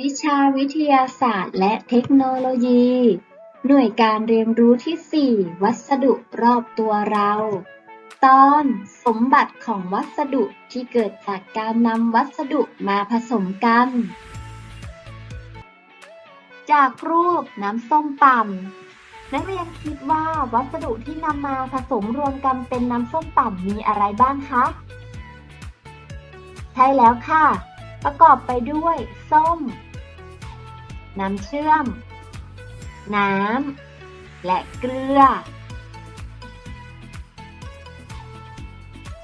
วิชาวิทยาศาสตร์และเทคโนโลยี หน่วยการเรียนรู้ที่ 4 วัสดุรอบตัวเรา ตอนสมบัติของวัสดุที่เกิดจากการนำวัสดุมาผสมกัน จากรูปน้ำส้มปั่นนักเรียนคิดว่าวัสดุที่นำมาผสมรวมกันเป็นน้ำส้มปั่นมีอะไรบ้างคะ ใช่แล้วค่ะ ประกอบไปด้วย ส้ม น้ำเชื่อม น้ำ และเกลือ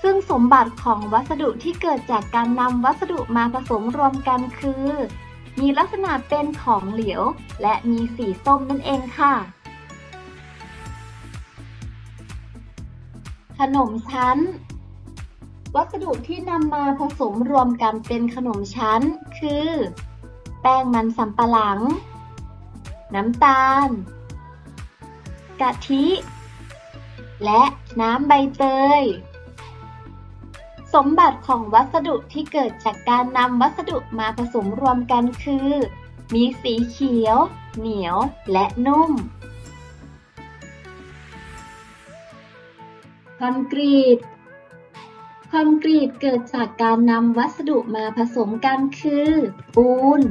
ซึ่งสมบัติของวัสดุที่เกิดจากการนำวัสดุมาผสมรวมกันคือ มีลักษณะเป็นของเหลวและมีสีส้มนั่นเองค่ะ ขนมชั้น วัสดุที่นำมาผสมรวมกันเป็นขนมชั้น คือ แป้งมันสำปะหลัง น้ำตาล กะทิ และน้ำใบเตย สมบัติของวัสดุที่เกิดจากการนำวัสดุมาผสมรวมกันคือ มีสีเขียว เหนียว และนุ่ม คอนกรีต อนกรีตเกิดจากการนำวัสดุมาผสมกันคือ ปูน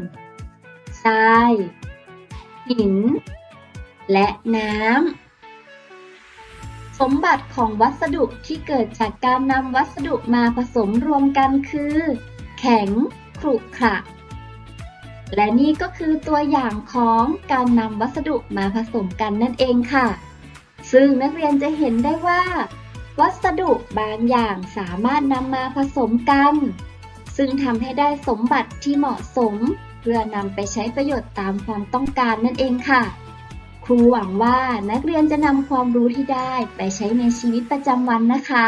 ทราย หิน และน้ำ สมบัติของวัสดุที่เกิดจากการนำวัสดุมาผสมรวมกันคือ แข็ง ขรุขระและนี่ก็คือตัวอย่างของการนำวัสดุมาผสมกันนั่นเองค่ะ ซึ่งนักเรียนจะเห็นได้ว่า วัสดุบางอย่างสามารถนำมาผสมกัน ซึ่งทำให้ได้สมบัติที่เหมาะสม เพื่อนำไปใช้ประโยชน์ตามความต้องการนั่นเองค่ะ ครูหวังว่านักเรียนจะนำความรู้ที่ได้ไปใช้ในชีวิตประจำวันนะคะ